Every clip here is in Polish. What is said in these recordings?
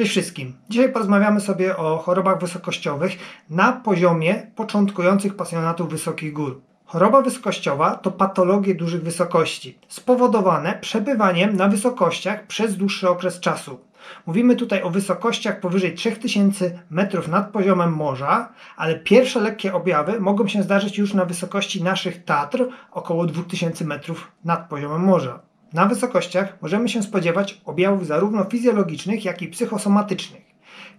Cześć wszystkim. Dzisiaj porozmawiamy sobie o chorobach wysokościowych na poziomie początkujących pasjonatów wysokich gór. Choroba wysokościowa to patologie dużych wysokości, spowodowane przebywaniem na wysokościach przez dłuższy okres czasu. Mówimy tutaj o wysokościach powyżej 3000 metrów nad poziomem morza, ale pierwsze lekkie objawy mogą się zdarzyć już na wysokości naszych Tatr, około 2000 metrów nad poziomem morza. Na wysokościach możemy się spodziewać objawów zarówno fizjologicznych, jak i psychosomatycznych.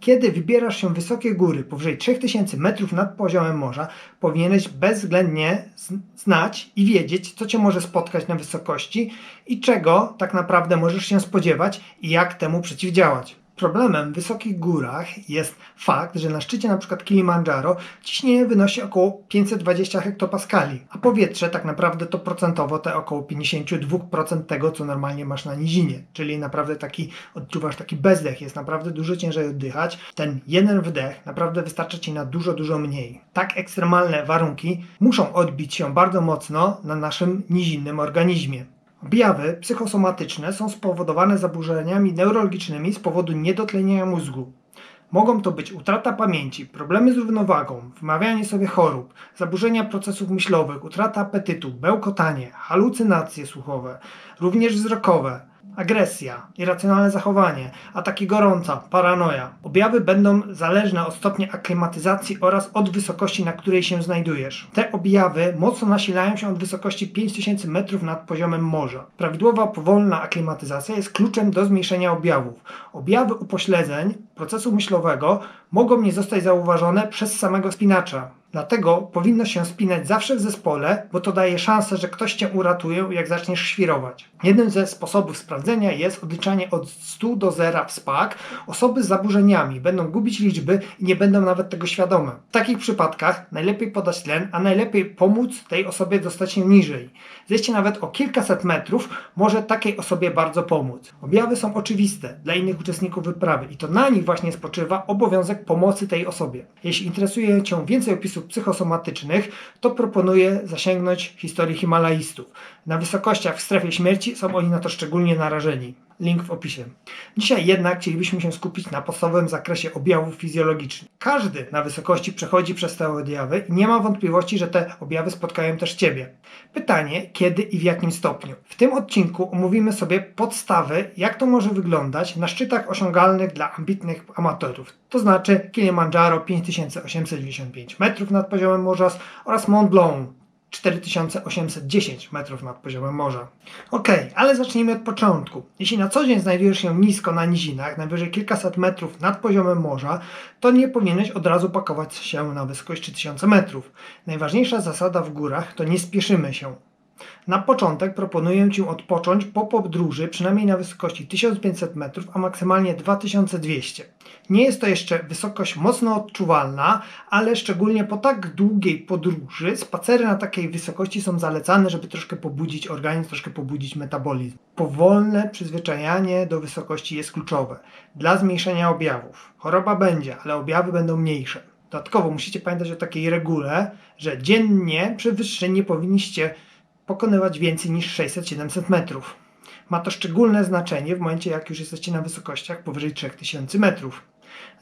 Kiedy wybierasz się wysokie góry powyżej 3000 metrów nad poziomem morza, powinieneś bezwzględnie znać i wiedzieć, co cię może spotkać na wysokości i czego tak naprawdę możesz się spodziewać i jak temu przeciwdziałać. Problemem w wysokich górach jest fakt, że na szczycie np. Kilimandżaro ciśnienie wynosi około 520 hektopaskali, a powietrze tak naprawdę to procentowo te około 52% tego, co normalnie masz na nizinie. Czyli naprawdę taki, odczuwasz taki bezdech, jest naprawdę dużo ciężej oddychać. Ten jeden wdech naprawdę wystarcza Ci na dużo, dużo mniej. Tak ekstremalne warunki muszą odbić się bardzo mocno na naszym nizinnym organizmie. Objawy psychosomatyczne są spowodowane zaburzeniami neurologicznymi z powodu niedotlenienia mózgu. Mogą to być utrata pamięci, problemy z równowagą, wmawianie sobie chorób, zaburzenia procesów myślowych, utrata apetytu, bełkotanie, halucynacje słuchowe, również wzrokowe, agresja, irracjonalne zachowanie, ataki gorąca, paranoja. Objawy będą zależne od stopnia aklimatyzacji oraz od wysokości, na której się znajdujesz. Te objawy mocno nasilają się od wysokości 5000 metrów nad poziomem morza. Prawidłowa, powolna aklimatyzacja jest kluczem do zmniejszenia objawów. Objawy upośledzeń procesu myślowego mogą nie zostać zauważone przez samego spinacza. Dlatego powinno się spinać zawsze w zespole, bo to daje szansę, że ktoś cię uratuje, jak zaczniesz świrować. Jednym ze sposobów sprawdzenia jest odliczanie od 100 do 0 w SPAK. Osoby z zaburzeniami będą gubić liczby i nie będą nawet tego świadome. W takich przypadkach najlepiej podać tlen, a najlepiej pomóc tej osobie dostać się niżej. Zejście nawet o kilkaset metrów może takiej osobie bardzo pomóc. Objawy są oczywiste dla innych uczestników wyprawy i to na nich właśnie spoczywa obowiązek pomocy tej osobie. Jeśli interesuje Cię więcej opisów psychosomatycznych, to proponuję zasięgnąć historii Himalajstów. Na wysokościach w strefie śmierci są oni na to szczególnie narażeni. Link w opisie. Dzisiaj jednak chcielibyśmy się skupić na podstawowym zakresie objawów fizjologicznych. Każdy na wysokości przechodzi przez te objawy i nie ma wątpliwości, że te objawy spotkają też Ciebie. Pytanie, kiedy i w jakim stopniu. W tym odcinku omówimy sobie podstawy, jak to może wyglądać na szczytach osiągalnych dla ambitnych amatorów. To znaczy Kilimandżaro 5895 metrów nad poziomem morza oraz Mont Blanc 4810 metrów nad poziomem morza. Ok, ale zacznijmy od początku. Jeśli na co dzień znajdujesz się nisko na nizinach, najwyżej kilkaset metrów nad poziomem morza, to nie powinieneś od razu pakować się na wysokość 3000 metrów. Najważniejsza zasada w górach to nie spieszymy się. Na początek proponuję Ci odpocząć po podróży przynajmniej na wysokości 1500 metrów, a maksymalnie 2200. Nie jest to jeszcze wysokość mocno odczuwalna, ale szczególnie po tak długiej podróży spacery na takiej wysokości są zalecane, żeby troszkę pobudzić organizm, troszkę pobudzić metabolizm. Powolne przyzwyczajanie do wysokości jest kluczowe dla zmniejszenia objawów. Choroba będzie, ale objawy będą mniejsze. Dodatkowo musicie pamiętać o takiej regule, że dziennie przy wyższeniu powinniście pokonywać więcej niż 600-700 metrów. Ma to szczególne znaczenie w momencie, jak już jesteście na wysokościach powyżej 3000 metrów.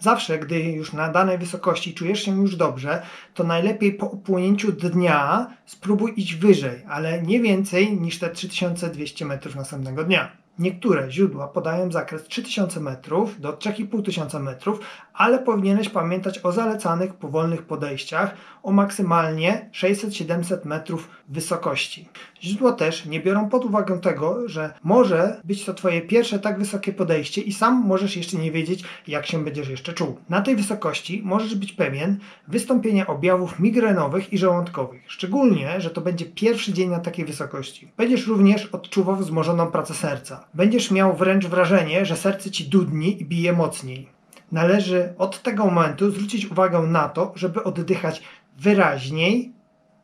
Zawsze, gdy już na danej wysokości czujesz się już dobrze, to najlepiej po upłynięciu dnia spróbuj iść wyżej, ale nie więcej niż te 3200 metrów następnego dnia. Niektóre źródła podają zakres 3000 metrów do 3500 metrów, ale powinieneś pamiętać o zalecanych powolnych podejściach o maksymalnie 600-700 metrów wysokości. Źródła też nie biorą pod uwagę tego, że może być to Twoje pierwsze tak wysokie podejście i sam możesz jeszcze nie wiedzieć, jak się będziesz jeszcze czuł. Na tej wysokości możesz być pewien wystąpienia objawów migrenowych i żołądkowych, szczególnie, że to będzie pierwszy dzień na takiej wysokości. Będziesz również odczuwał wzmożoną pracę serca. Będziesz miał wręcz wrażenie, że serce Ci dudni i bije mocniej. Należy od tego momentu zwrócić uwagę na to, żeby oddychać wyraźniej,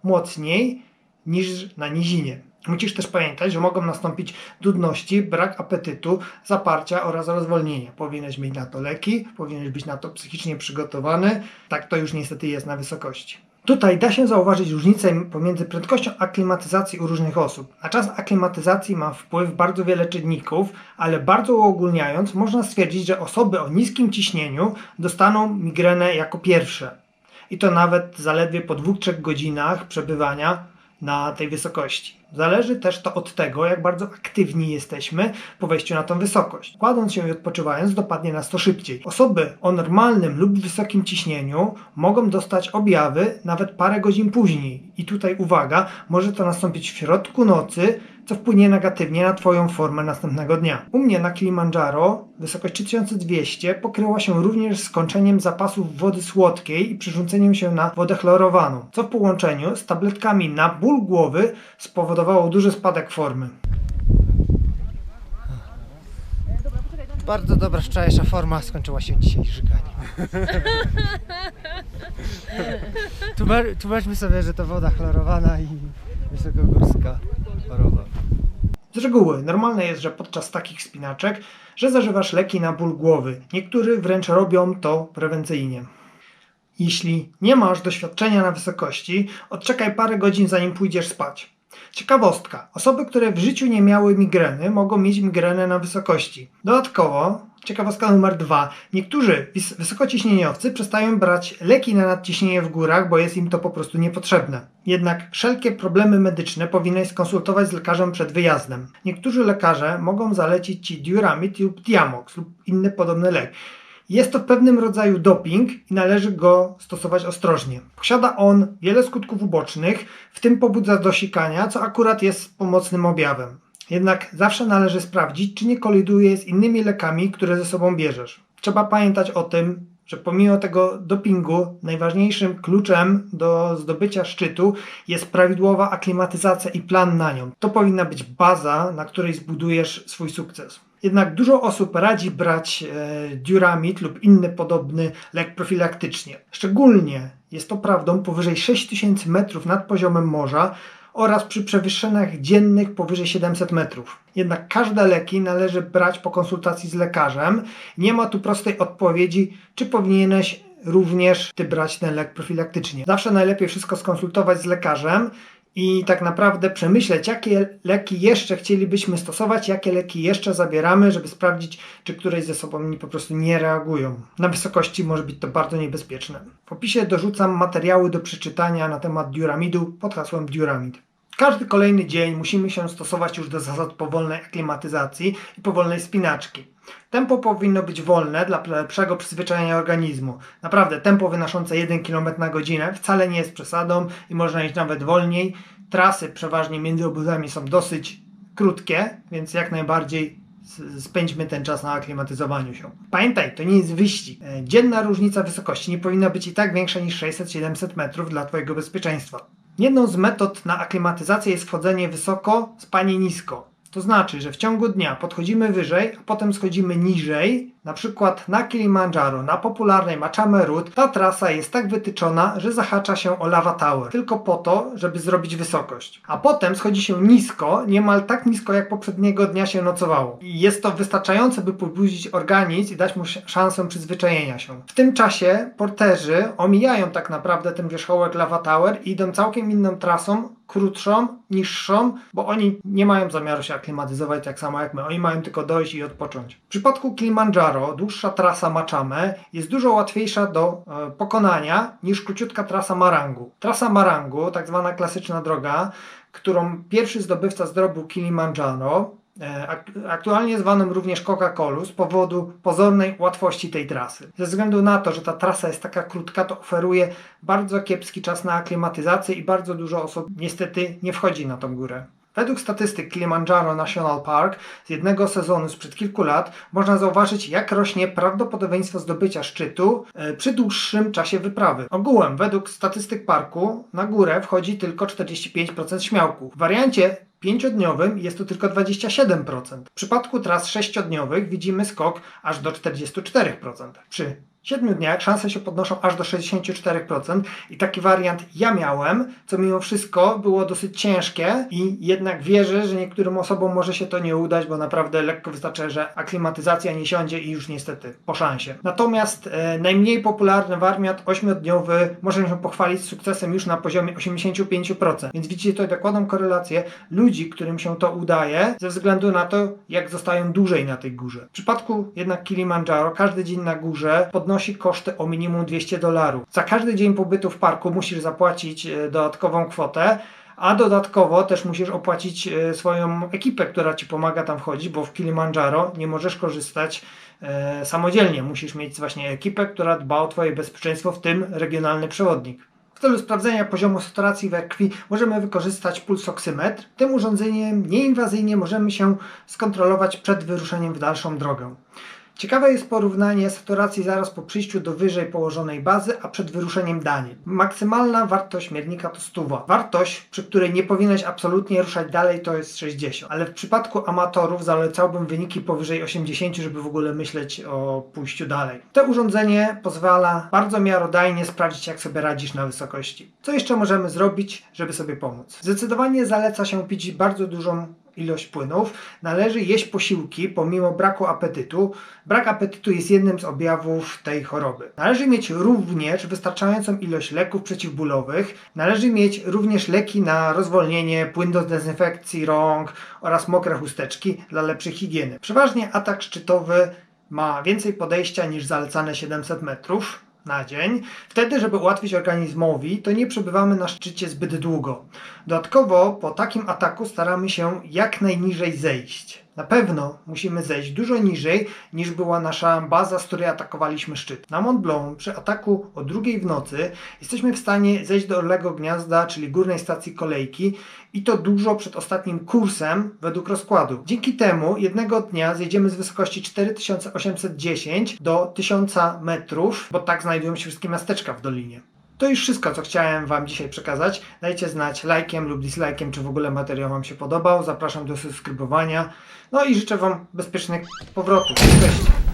mocniej niż na nizinie. Musisz też pamiętać, że mogą nastąpić dudności, brak apetytu, zaparcia oraz rozwolnienie. Powinieneś mieć na to leki, powinieneś być na to psychicznie przygotowany. Tak to już niestety jest na wysokości. Tutaj da się zauważyć różnicę pomiędzy prędkością aklimatyzacji u różnych osób. Na czas aklimatyzacji ma wpływ bardzo wiele czynników, ale bardzo uogólniając, można stwierdzić, że osoby o niskim ciśnieniu dostaną migrenę jako pierwsze. I to nawet zaledwie po 2-3 godzinach przebywania na tej wysokości. Zależy też to od tego, jak bardzo aktywni jesteśmy po wejściu na tą wysokość. Kładąc się i odpoczywając, dopadnie nas to szybciej. Osoby o normalnym lub wysokim ciśnieniu mogą dostać objawy nawet parę godzin później. I tutaj uwaga, może to nastąpić w środku nocy, co wpłynie negatywnie na Twoją formę następnego dnia. U mnie na Kilimandżaro wysokość 3200 pokryła się również skończeniem zapasów wody słodkiej i przerzuceniem się na wodę chlorowaną, co w połączeniu z tabletkami na ból głowy spowodowało duży spadek formy. Bardzo dobra, wczorajsza forma skończyła się dzisiaj żyganiem. Tłumacz- Tłumaczmy sobie, że to woda chlorowana i wysokogórska choroba. Z reguły normalne jest, że podczas takich spinaczek, że zażywasz leki na ból głowy. Niektórzy wręcz robią to prewencyjnie. Jeśli nie masz doświadczenia na wysokości, odczekaj parę godzin zanim pójdziesz spać. Ciekawostka. Osoby, które w życiu nie miały migreny, mogą mieć migrenę na wysokości. Dodatkowo, ciekawostka numer dwa. Niektórzy wys- wysokociśnieniowcy przestają brać leki na nadciśnienie w górach, bo jest im to po prostu niepotrzebne. Jednak wszelkie problemy medyczne powinieneś skonsultować z lekarzem przed wyjazdem. Niektórzy lekarze mogą zalecić Ci Duramid lub Diamox lub inny podobny lek. Jest to w pewnym rodzaju doping i należy go stosować ostrożnie. Posiada on wiele skutków ubocznych, w tym pobudza do sikania, co akurat jest pomocnym objawem. Jednak zawsze należy sprawdzić, czy nie koliduje z innymi lekami, które ze sobą bierzesz. Trzeba pamiętać o tym, że pomimo tego dopingu, najważniejszym kluczem do zdobycia szczytu jest prawidłowa aklimatyzacja i plan na nią. To powinna być baza, na której zbudujesz swój sukces. Jednak dużo osób radzi brać e, lub inny podobny lek profilaktycznie. Szczególnie jest to prawdą powyżej 6000 metrów nad poziomem morza oraz przy przewyższeniach dziennych powyżej 700 metrów. Jednak każde leki należy brać po konsultacji z lekarzem. Nie ma tu prostej odpowiedzi, czy powinieneś również ty brać ten lek profilaktycznie. Zawsze najlepiej wszystko skonsultować z lekarzem i tak naprawdę przemyśleć, jakie leki jeszcze chcielibyśmy stosować, jakie leki jeszcze zabieramy, żeby sprawdzić, czy któreś ze sobą po prostu nie reagują. Na wysokości może być to bardzo niebezpieczne. W opisie dorzucam materiały do przeczytania na temat diuramidu pod hasłem Duramid. Każdy kolejny dzień musimy się stosować już do zasad powolnej aklimatyzacji i powolnej spinaczki. Tempo powinno być wolne dla lepszego przyzwyczajenia organizmu. Naprawdę, tempo wynoszące 1 km na godzinę wcale nie jest przesadą i można iść nawet wolniej. Trasy przeważnie między obozami są dosyć krótkie, więc jak najbardziej spędźmy ten czas na aklimatyzowaniu się. Pamiętaj, to nie jest wyścig. E, Dzienna różnica wysokości nie powinna być i tak większa niż 600-700 metrów dla Twojego bezpieczeństwa. Jedną z metod na aklimatyzację jest wchodzenie wysoko, spanie nisko. To znaczy, że w ciągu dnia podchodzimy wyżej, a potem schodzimy niżej. Na przykład na Kilimandżaro, na popularnej Machame ta trasa jest tak wytyczona, że zahacza się o Lava Tower. Tylko po to, żeby zrobić wysokość. A potem schodzi się nisko, niemal tak nisko jak poprzedniego dnia się nocowało. I jest to wystarczające, by pobudzić organizm i dać mu sz- szansę przyzwyczajenia się. W tym czasie porterzy omijają tak naprawdę ten wierzchołek Lava Tower i idą całkiem inną trasą, krótszą, niższą, bo oni nie mają zamiaru się aklimatyzować tak samo jak my. Oni mają tylko dojść i odpocząć. W przypadku Kilimandżaro dłuższa trasa Machame jest dużo łatwiejsza do e, pokonania niż króciutka trasa Marangu. Trasa Marangu, tak zwana klasyczna droga, którą pierwszy zdobywca zdrobił Kilimandżaro, e, ak- aktualnie zwaną również Coca-Colą z powodu pozornej łatwości tej trasy. Ze względu na to, że ta trasa jest taka krótka, to oferuje bardzo kiepski czas na aklimatyzację i bardzo dużo osób niestety nie wchodzi na tą górę. Według statystyk Kilimanjaro National Park z jednego sezonu sprzed kilku lat można zauważyć, jak rośnie prawdopodobieństwo zdobycia szczytu e, przy dłuższym czasie wyprawy. Ogółem, według statystyk parku, na górę wchodzi tylko 45% śmiałków. W wariancie pięciodniowym jest to tylko 27%. W przypadku tras sześciodniowych widzimy skok aż do 44%. Przy 7 dniach szanse się podnoszą aż do 64% i taki wariant ja miałem, co mimo wszystko było dosyć ciężkie i jednak wierzę, że niektórym osobom może się to nie udać, bo naprawdę lekko wystarczy, że aklimatyzacja nie siądzie i już niestety po szansie. Natomiast e, najmniej popularny wariant 8-dniowy możemy się pochwalić sukcesem już na poziomie 85%. Więc widzicie tutaj dokładną korelację ludzi, którym się to udaje, ze względu na to, jak zostają dłużej na tej górze. W przypadku jednak Kilimandżaro, każdy dzień na górze podnosi koszty o minimum 200 dolarów. Za każdy dzień pobytu w parku musisz zapłacić e, dodatkową kwotę. A dodatkowo też musisz opłacić e, swoją ekipę, która ci pomaga tam wchodzić, bo w Kilimandżaro nie możesz korzystać e, samodzielnie. Musisz mieć właśnie ekipę, która dba o Twoje bezpieczeństwo, w tym regionalny przewodnik. W celu sprawdzenia poziomu saturacji we krwi możemy wykorzystać pulsoksymetr. Tym urządzeniem nieinwazyjnie możemy się skontrolować przed wyruszeniem w dalszą drogę. Ciekawe jest porównanie saturacji zaraz po przyjściu do wyżej położonej bazy, a przed wyruszeniem dalej. Maksymalna wartość miernika to 100. Wartość, przy której nie powinieneś absolutnie ruszać dalej, to jest 60. Ale w przypadku amatorów zalecałbym wyniki powyżej 80, żeby w ogóle myśleć o pójściu dalej. To urządzenie pozwala bardzo miarodajnie sprawdzić, jak sobie radzisz na wysokości. Co jeszcze możemy zrobić, żeby sobie pomóc? Zdecydowanie zaleca się pić bardzo dużą ilość płynów. Należy jeść posiłki pomimo braku apetytu. Brak apetytu jest jednym z objawów tej choroby. Należy mieć również wystarczającą ilość leków przeciwbólowych. Należy mieć również leki na rozwolnienie, płyn do dezynfekcji rąk oraz mokre chusteczki dla lepszej higieny. Przeważnie atak szczytowy ma więcej podejścia niż zalecane 700 metrów na dzień. Wtedy, żeby ułatwić organizmowi, to nie przebywamy na szczycie zbyt długo. Dodatkowo po takim ataku staramy się jak najniżej zejść. Na pewno musimy zejść dużo niżej niż była nasza baza, z której atakowaliśmy szczyt. Na Mont Blanc przy ataku o drugiej w nocy jesteśmy w stanie zejść do Orlego Gniazda, czyli górnej stacji kolejki i to dużo przed ostatnim kursem według rozkładu. Dzięki temu jednego dnia zjedziemy z wysokości 4810 do 1000 metrów, bo tak znajdują się wszystkie miasteczka w dolinie. To już wszystko, co chciałem Wam dzisiaj przekazać. Dajcie znać lajkiem lub dislajkiem, czy w ogóle materiał Wam się podobał. Zapraszam do subskrybowania. No i życzę Wam bezpiecznych powrotów. Cześć!